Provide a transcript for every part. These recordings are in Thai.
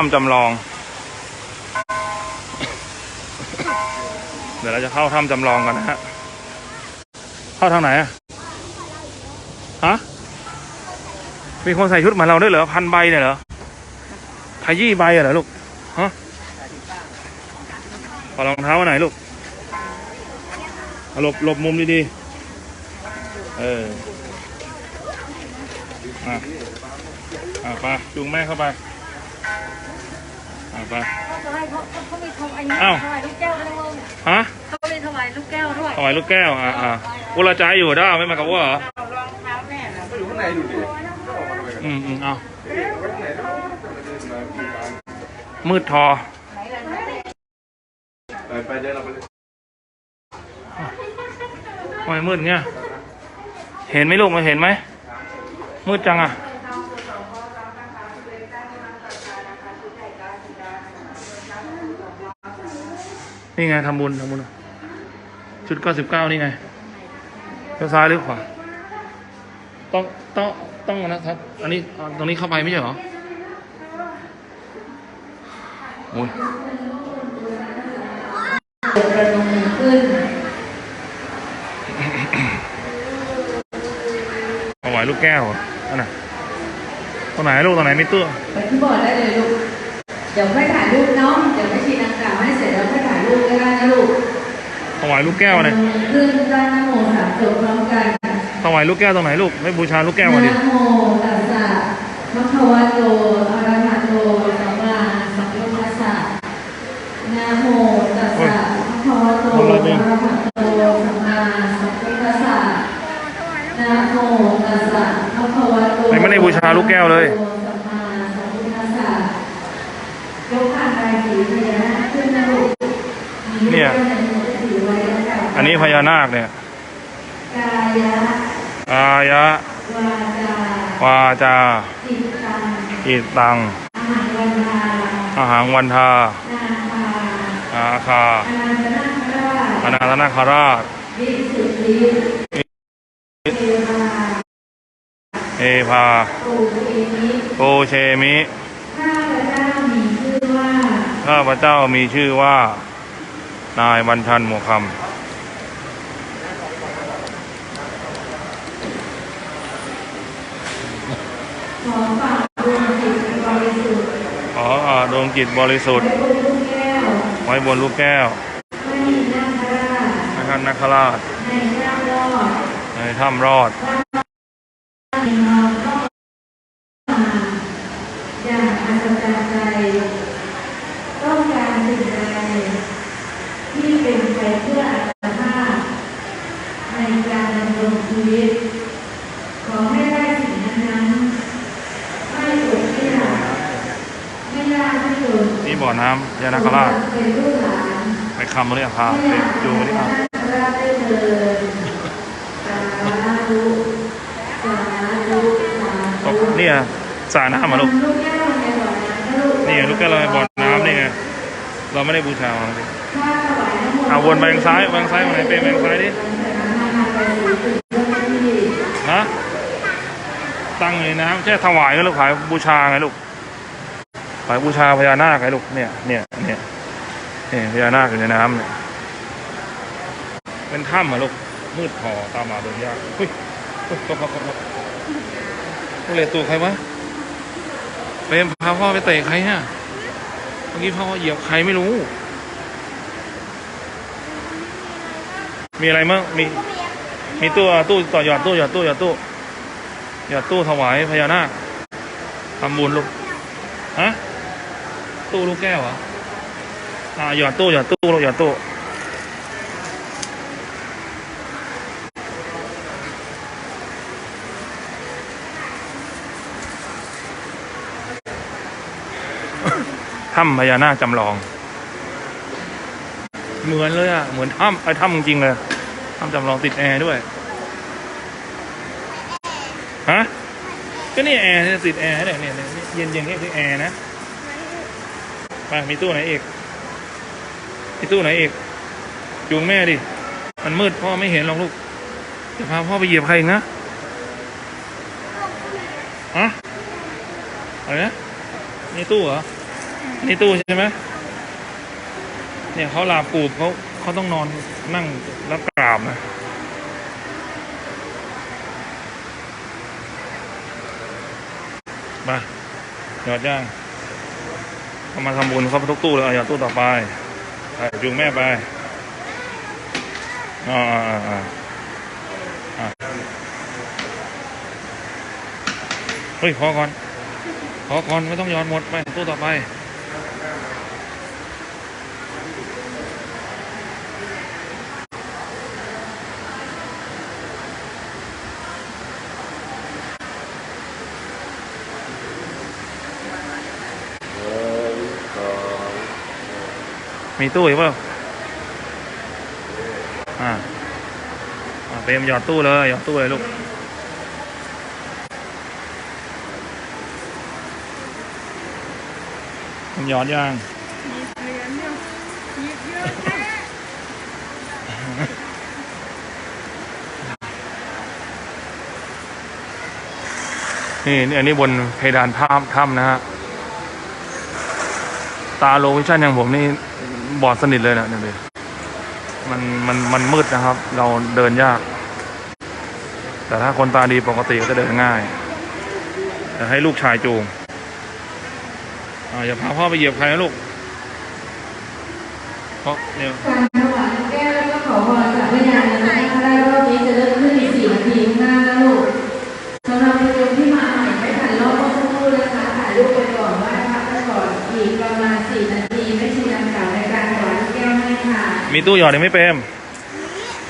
ถ้ำจำลอง เดี๋ยวเราจะเข้าถ้ำจำลองกันนะฮะ เข้าทางไหนอะฮะ มีคนใส่ชุดเหมือนเราด้วยเหรอพันใบเนี่ยเหรอขยี้ใบอะเหรอลูก ฮะขอรองเท้ามาไหนลูกหลบหลบมุมดีๆ เออ อะ อะไปจูงแม่เข้าไป อะไปเขาให้เขาเขามีทำอันนี้อ้าวถวายลูกแก้วด้วยฮะเขามีถวายลูกแก้วด้วยถวายลูกแก้วอะอะกุลาใจายอยู่ได้ไม่มากับว่าเหรอรองเท้าแม่นะก็อยู่ข้างในดูดิอืมอืมเอามืดทอไปไปเดินเราไปเลยทำไมมืดเงี้ย เห็นไหมลูกมาเห็นไหม มืดจังอะ นี่ไงทำบุญทำบุญชุดเก้าสิบเก้านี่ไงเลี้ยวซ้ายหรือขวาต้องต้องต้องนะครับ อันนี้ตรงนี้เข้าไปไม่ใช่เหรอโอ้ยประนมมือขึ้นถวายลูกแก้วอันน่ะตรงไหนลูกตรงไหนไม่ตัวไปที่บอร์ดได้เลยลูก เดี๋ยวค่อยถ่ายรูปเนาะเดี๋ยวไม่ชีนังกล่าวให้เสร็จแล้วค่อย รูปก็ได้นะลูกถวายลูกแก้วประเลยนมมือขึ้นด้านนโมสามจบพร้อมกันถวายลูกแก้วตรงไหนลูกไม่บูชาลูกแก้วมาดินะโมตัสสะภะคะวะโตอะระหะโตสัมมาสัมพุทธัสสะนะโมตัสสะภะคะวะโตอะระหะโตสัมมาสัมพุทธัสสะนะโมตัสสะภะคะวะโตไม่ได้บูชาลูกแก้วเลย สัมมาสัมพุทธัสสะยกผ่านไปสีพญานาคขึ้นนะลูกมีลูก เนี่ย แก้วในมือถือไว้แล้วกัน อั นนี้พญานาคเนี่ยกายะอายะวาจาวาจาจิตตังอิตังอาหารวันทาอาหารวันทานาคาอาคาอนันตนาคราชอนาถนาคราชวิสุทธิเทวาเอพาปูเอมิโกเชมิข้าพเจ้ามีชื่อว่าข้าพเจ้ามีชื่อว่า นายบัญชันหมวกค ขอฝากดวงจิตบริสุทธิ์ำขออาดวงจิตบริสุทธิ์ ไว้บนลูกแก้วไว้บนลูกแก้วให้นาคราชนะครับนาคราชในร่างรอดในถ้ำรอดในนอนเข้ามาอย่างอัศจรรย์ใจต้องการสิ่งใดที่เป็นไปเพื่ออัตภาพในการดำรงชีวิต ขอให้ได้สิ่งนั้นๆไม่อดไม่อยากไม่ยากไม่จน นี่บ่อน้ำ ยานาคราชเป็นลูกหลานไปคำมาเลยพาไปดูนี่ครับราได้เดินสาธุสาธุสาน้ำมาลูกลูกแก้วในบ่อน้ำนะลูกนี่ลูกแก้วเราบ่อน้ำนี่ไงเราไม่ได้บูชาเอาวนไปทางซ้ายไปทางซ้ายมาไหนเป็นไปทางซ้ายดิฮะตั้งอยู่ในน้ำแค่ถวายก็ลูกขายบูชาไงลูก ขายบูชาพญานาคไงลูกเนี่ยเนี่ยเนี่ยนี่พญานาคอยู่ในน้ำเนี่ยเป็นถ้ำอะลูกมืดพอตามมาเดินยากเฮ้ยเฮ้ยตกตกตกตกเหลตัวใครวะเปรมพาพ่อไปเตะใครฮะเมื่อกี้พ่อเหยียบใครไม่รู้ มีอะไรมั้งมีมีตู้ตู้ต่อหยอดตู้หยอดตู้หยอดตู้หยอดตู้ถวายพญานาคทำบุญลูกฮะ ตู้ลูกแก้วเหรออ่าหยอดตู้หยอดตู้ลูกหยอดตู้ถ้ำพญานาคจำลอง เหมือนเลยอะ เหมือนถ้ำไอ้ถ้ำจริงเลยทำจำลองติดแอร์ด้วย ฮะ ก็นี่แอร์ติดแอร์เนี่ยเนี่ยเย็นเย็นๆนี่คือแอร์นะ ไปมีตู้ไหนอีกมีตู้ไหนอีกจูงแม่ดิ มันมืดพ่อไม่เห็นหรอกลูก จะพาพ่อไปเหยียบใครอีกนะฮะอะไรนะมีตู้เหรอ นี่ตู้ใช่ไหมเนี่ยเขาลาปูบเขาเขาต้องนอนนั่งแล้วกราบนะมาหยอดย่าง เขามาทำบุญเขาทุกตู้เลยเอาหยอดตู้ต่อไปไปจูงแม่ไปอ่าอ่าอ่าเฮ้ยขอก่อนขอก่อนไม่ต้องย้อนหมดไปตู้ต่อไป มีตู้อีกเปล่าอ่าอ่าเปรมหยอดตู้เลยหยอดตู้เลยลูกผมหยอดย่างนี่นี่นี่อันนี้บนเพดานถ้ำถ้ำนะฮะ ตาโลวิชั่นอย่างผมนี่ บอดสนิทเลยนะเนี่ยเลยมันมันมันมืดนะครับ เราเดินยาก แต่ถ้าคนตาดีปกติก็จะเดินง่ายแต่ให้ลูกชายจูงอ่าอย่าพาพ่อไปเหยียบใครนะลูกเพราะเนี่ย การถวายแก้วแล้วก็ขอพรจากพญานนะคะถ้า มีตู้หยอดยังไม่เปรม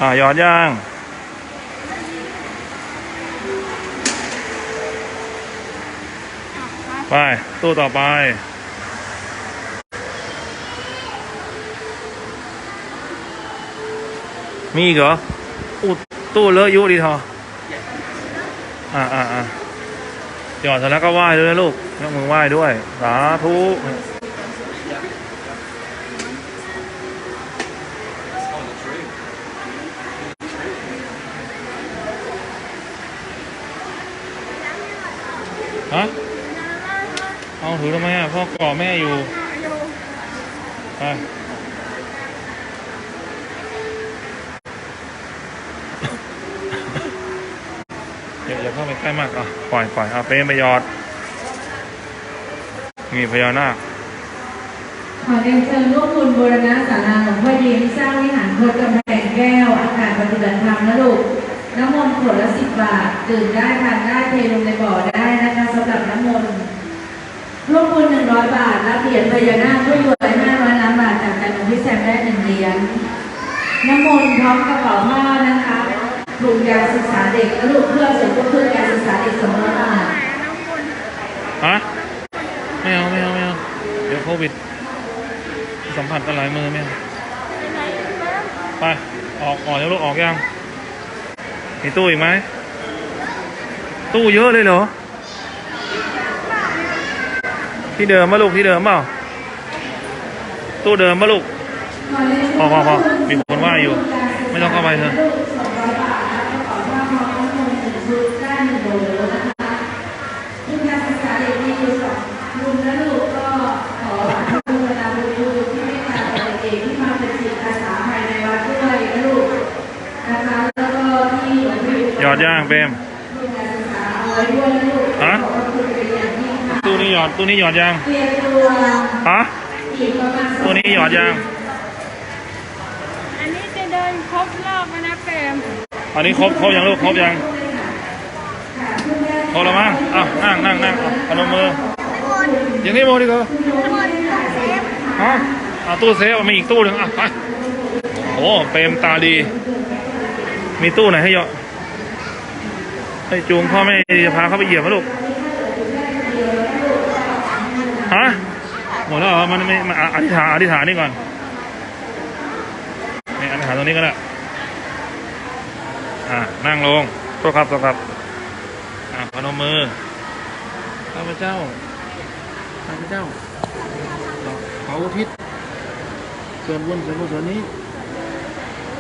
อ่าหยอดย่าง ไป ตู้ต่อไป มีอีกเหรออู้ตู้เลอะยุดีทออ่าอ่าอ่าหยอดเสร็จแล้วก็ไหว้ด้วยนะลูกยกมือไหว้ด้วย สาธุ ฮะ เอา ถือทำไมอะพ่อก่อแม่อยู่ไปอย่าอย่าเข้าไปใกล้มากอะปล่อยปล่อยเอาเป้ไปยอด มีพญานาคขอเรียนเชิญร่วมบุญบูรณะศาลาหลวงพ่อเย็นสร้างวิหารโพธิ์กำแพงแก้ว อากาศปฏิบัติธรรมนะลูกน้ำมนต์ขวดละสิบบาท ดื่มได้ทานได้เทลงในบ่อได้นะคะสำหรับน้ำมนต์ ร่วมบุญหนึ่งร้อยบาทรับเหรียญพญานาคด้วยรวยห้าร้อยล้านบาทจากการหลวงพี่แซมได้หนึ่งเหรียญน้ำมนต์พร้อมกระเป๋าผ้านะคะถุงยาศึกษาเด็กและลูกเพื่อสมทบทุนการศึกษาเด็กสองร้อยบาทฮะไม่เอาไม่เอาไม่เอาเดี๋ยวโควิด สัมผัสกันหลายมือไม่เอาไปไหนเบิ้มไปออกออกแล้วลูกออกยังมีตู้อีกไหมตู้เยอะเลยเหรอ ที่เดิมมาลูกที่เดิมเปล่าตู้เดิมมาลูกพอพอพอมีคนว่าอยู่ ไม่ต้องเข้าไปเถอะยอดย่างเปรมฮะ ยอดตู้นี้หยอดย่างเตรียมตัวฮะอีกประมาณตู้นี้หยอดย่างอันนี้จะเดินครบรอบแล้วนะเปรมอันนี้ครบครบยังลูกครบยังครบแล้วมั้งอ้าวนั่งนั่งนั่งเอาพนมมืออย่างนี้โมดีกว่าฮะเอาตู้เซฟเอามีอีกตู้หนึ่งอะไปโอ้เปรมตาดี มีตู้ไหนให้เหยาะให้จูงพ่อแม่จะพาเขาไปเหยียบไหมลูก ฮะหมดแล้วเหรอมันไม่มาอธิษฐานอธิษฐานนี่ก่อนนี่อธิษฐานตรงนี้ก็ได้อ่านั่งลงโทษครับโทษครับอ่าพนมมือข้าพเจ้าข้าพเจ้าขออุทิศส่วนบุญส่วนกุศลนี้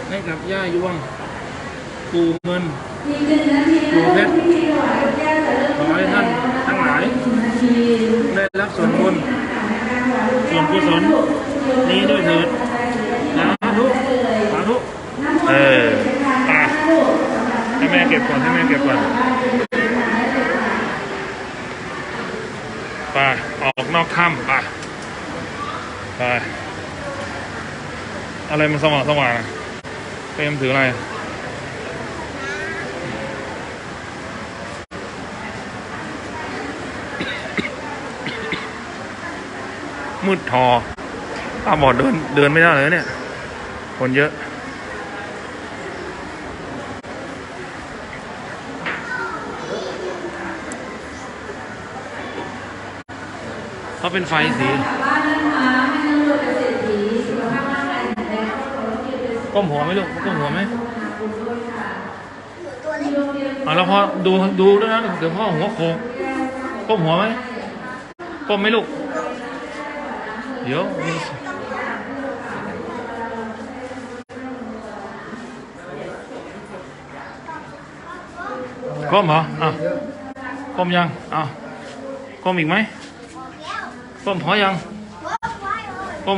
ให้กับย่ายวงปู่เงินอีกหนึ่งนาทีนะพิธีถวายแก้วจะเริ่มขอให้ท่านายได้รับส่วนบุญการถวายกุศลนี้ด้วยเถิดสาธุสาธุเอออะให้แม่เก็บก่อนให้แม่เก็บก่อนไปออกนอกถ้ำไปไปอะไรมันสว่างสว่างเปรมถืออะไร มืดทอตาบอดเดินเดินไม่ได้เลยเนี่ย คนเยอะ เขาเป็นไฟสีก้มหัวไหมลูกก้มหัวไหมอะแล้วพอดูดูด้วยนะเดี๋ยวพ่อหัวโคงก้มหัวไหมก้มไหมลูก เดี๋ยวมีก้มเหรออะก้มยังอะก้มอีกไหมก้มพอยังก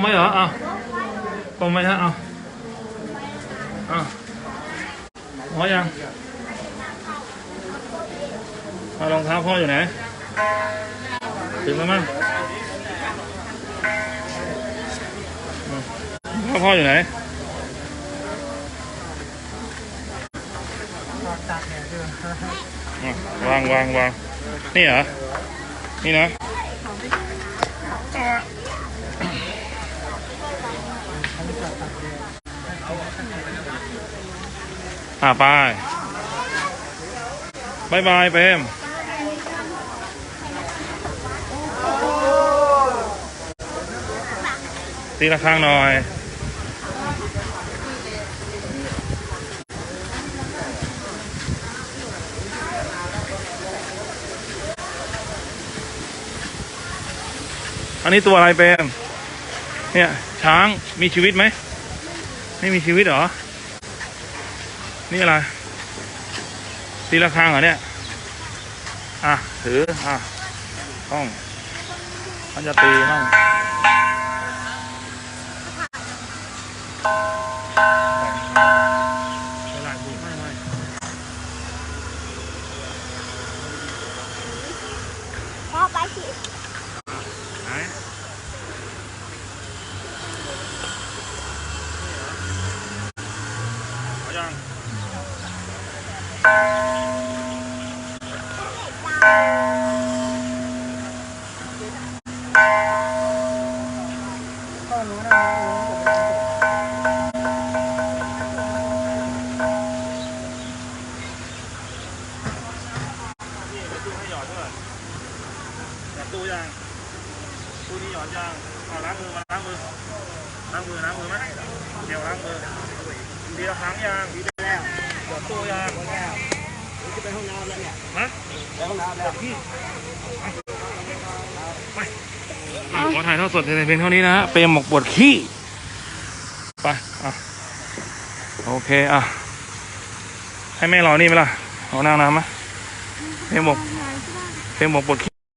้ รองเท้าพ่ออยู่ไหนอะวางวางวางนี่เหรอ นี่นะอะไปบายบายเปรมตีละครั้งหน่อย อันนี้ตัวอะไรเป็นเนี่ย ช้างมีชีวิตไหมไม่มีชีวิตเหรอ นี่อะไรตีละครังเหรอเนี่ย อะถืออะต้องเขาจะตีมั่ง ตลาดบุญให้ไหม พ่อไปสิ ไหนเอายังนี่ไป ตู้ให้หยอดด้วยหยอดตู้ยังตู้นี้หยอดยางเอาล้างมือมาล้างมือล้างมือล้างมือไหมเดี๋ยวล้างมือทีละครั้งยาง ทีแล้วยอดตู้ยาจะไปห้องน้ำแล้วเนี่ยฮะไปห้องน้ำแล้วพี่ไปขอถ่ายทอดสดในเพลงเท่านี้นะฮะเปรมหมกปวดขี้ไปอะโอเคอะให้แม่รอนี่ไหมล่ะเอานั่งน้ำไหมเปรมหมกเปรมหมกปวดขี้